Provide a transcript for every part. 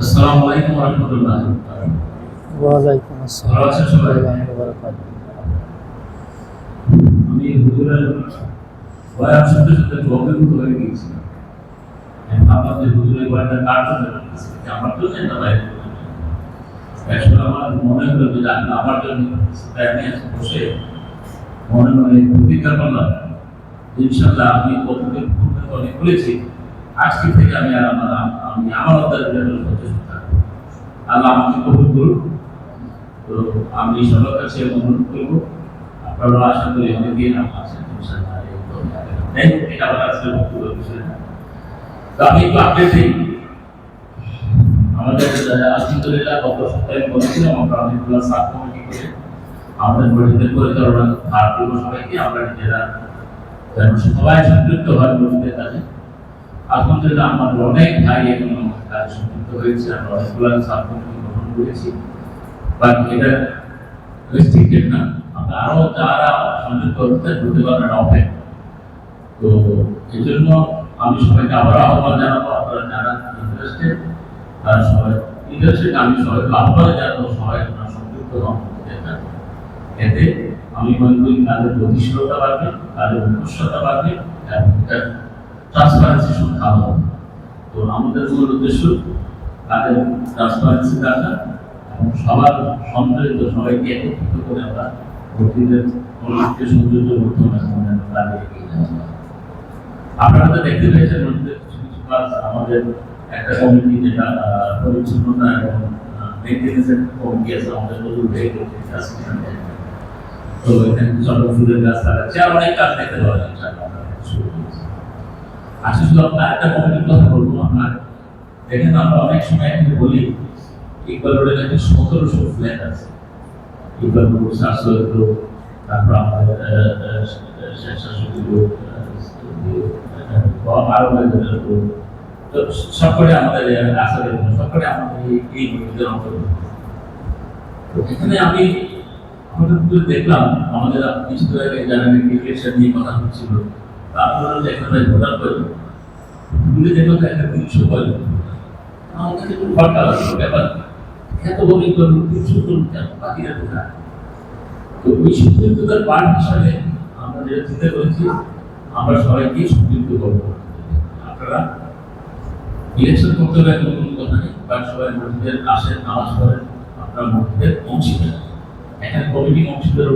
আসসালামু আলাইকুম ওয়া রাহমাতুল্লাহ। ওয়ালাইকুম ভালো আছেন সবাই? আসসালাম বারাকাতুহু। আমি হুজুরের বয়ান শুনতে শুনতে অভিভূত হয়ে গিয়েছিলাম। আমি ভাবলাম যে হুজুরের বয়ানটা কার জন্য আমার না বাইরের জন্য? আসলে আমার মনে হলো যে আমার জন্য আমি বসে মনে মনে প্রতিজ্ঞা করলাম। যে ইনশাআল্লাহ আমি কতদিন তো অনেক বলেছি আজকে থেকে আমি আর আমার আমি আমার জন্য থাকব আল্লাহ আমাকে কবুল করুন তো আমি সবার কাছে অনুরোধ করব আপনারা আশা করি এটা আমার আমাদের আমরা করে সবাইকে আমরা নিজেরা সবাই সম্পৃক্ত হয় মসজিদের কাজে আলহামদুলিল্লাহ, আমাদের অনেক ভাই এখন সম্পৃক্ত হয়েছে আমরা অনেকগুলো কমিটি গঠন করেছি। বাট এটা রেস্ট্রিক্টেড না। আমরা আরও যারা হতে ঢুকতে পারবেন অফে তো এই জন্য আমি সবাইকে আবার আহ্বান জানাব, আপনারা যারা ইন্টারেস্টেড তারা সবাই ইন্টারেস্টেড আমি সবাইকে আহ্বান জানাব, সবাই আপনারা সম্পৃক্ত হন। এতে আমি মনে করি তাদের গতিশীলতা বাড়বে, তাদের মুখস্থতা বাড়বে, এবং ট্রান্সপারেন্সি সংখ্যা হবে। তো আমাদের মূল উদ্দেশ্য, তাদের ট্রান্সপারেন্সি রাখা এবং সবার সম্মিলিত সবাইকে একত্রিত করে আমরা ভর্তিদের মনোযোগকে সৌন্দর্য এবং অন্যান্য এগিয়ে যাওয়া আপনারা তো দেখতে পেয়েছেন কিছু কিছু কাজ আমাদের একটা কমিটি যেটা পরিচ্ছন্নতা এবং মেনটেন্যান্সের কমিটি আছে, আমাদের নতুন তো এখানে কিছু আমরা ফুলের গাছ লাগাচ্ছি আর অনেক কাজ দেখতে পাওয়া যাচ্ছে। আচ্ছা শুধু আপনার একটা কমিটির বলব আপনার, দেখেন আমরা অনেক সময় এখানে বলি ইকবাল রোডে নাকি সতেরোশো ফ্ল্যাট আছে। ইকবাল রোড রোড তারপর আমাদের স্বেচ্ছাসেবী রোড আরও সবকটা আমাদের আসলে সবকটা আমাদের এই- গ্রুপের অন্তর্ভুক্ত। এখানে আমি হঠাৎ দেখলাম, আমাদের কিছু আগে যারা নিয়ে কথা হচ্ছিল দেখলাম তো একটা তিনশো করে আমার সবাইকে সম্পৃক্ত করব। আপনারা ইলেকশন করতে হবে কোনো কথা নেই। বাট সবাই মসজিদের আসেন নামাজ পড়েন আপনারা মসজিদের অংশীদার এখানে কমিটি অংশীদার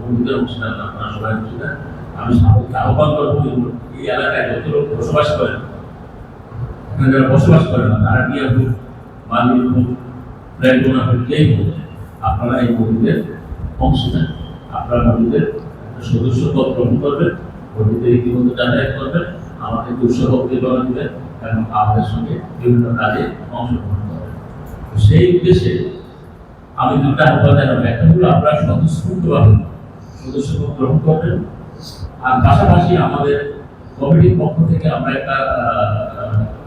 মসজিদের অংশীদার আপনারা সবাই অংশীদার আমি আহ্বান করব এই এলাকায় যত লোক বসবাস এখানে যারা বসবাস করে না, তারা নিয়ে হোক মালিক হোক ওনার হোক, যেই হোক, আপনারা এই মসজিদের অংশীদার। আপনারা মসজিদের একটা সদস্যপদ গ্রহণ করবেন মসজিদের ইতিমধ্যে যাতায়াত করবেন আমাকে উৎসব বিবরণ দিবেন এবং আমাদের সঙ্গে বিভিন্ন কাজে অংশগ্রহণ করবেন। সেই উদ্দেশ্যে আমি দুটা আহ্বান জানাব। একটা হলো আপনারা স্বতঃস্ফূর্তভাবে সদস্যপদ গ্রহণ করবেন। আর পাশাপাশি আমাদের কমিটির পক্ষ থেকে আমরা একটা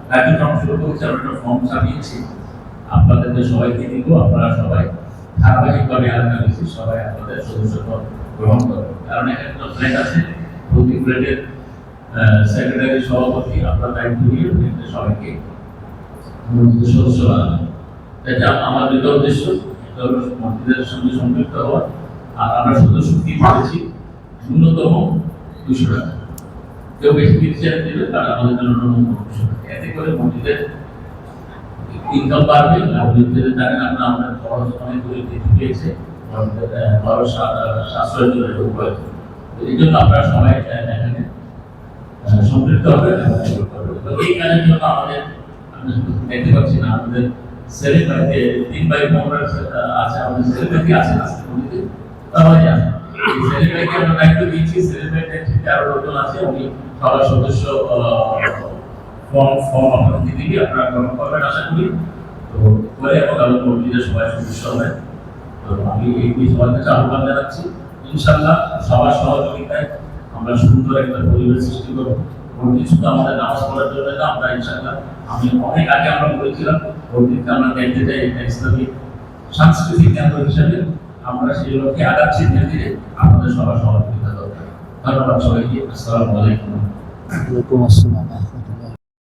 কার্যক্রম শুরু করেছি, আমরা একটা ফর্ম ছাপিয়েছি আপনাদেরকে সবাইকে দিব, আপনারা সবাই ধারাবাহিকভাবে এলাকা বেশি সবাই আপনাদের সদস্যপদ গ্রহণ করবেন কারণ এখানে তো ফ্ল্যাট আছে, প্রতি ফ্ল্যাটের সেক্রেটারি সভাপতি, আপনার দায়িত্ব নিয়ে সবাইকে সদস্য এটা আমার দুটো উদ্দেশ্য, একটা মসজিদের সঙ্গে সম্পৃক্ত হওয়া, আর আমরা সদস্য কি করেছি? ন্যূনতম দুশো কেউ বেশি দিচ্ছে দিলে তারা আমাদের জন্য দুশো টাকা এতে করে মসজিদের ইনকাম বাড়বে, আর মসজিদের আমরা আমাদের খরচ অনেক দূরে বৃদ্ধি পেয়েছে। খরচ সম্পৃক্ত হবে ভাইকে তিন ভাই আছে, আমাদের সেলিম ভাই আছে না মসজিদে? আছে। আমরা সুন্দর একটা পরিবেশ সৃষ্টি করব শুধু আমাদের নামাজ পড়ার জন্য আমরা ইনশাল্লাহ আমি অনেক আগে আমরা বলেছিলাম মসজিদকে আমরা দেখতে চাই, ইসলামিক সাংস্কৃতিক কেন্দ্র হিসাবে আমরা সেই লক্ষ্যে আগাচ্ছি ধীরে ধীরে, আমাদের সবার সহযোগিতা দরকার। ধন্যবাদ সবাইকে। আসসালামু আলাইকুম আসসালাম।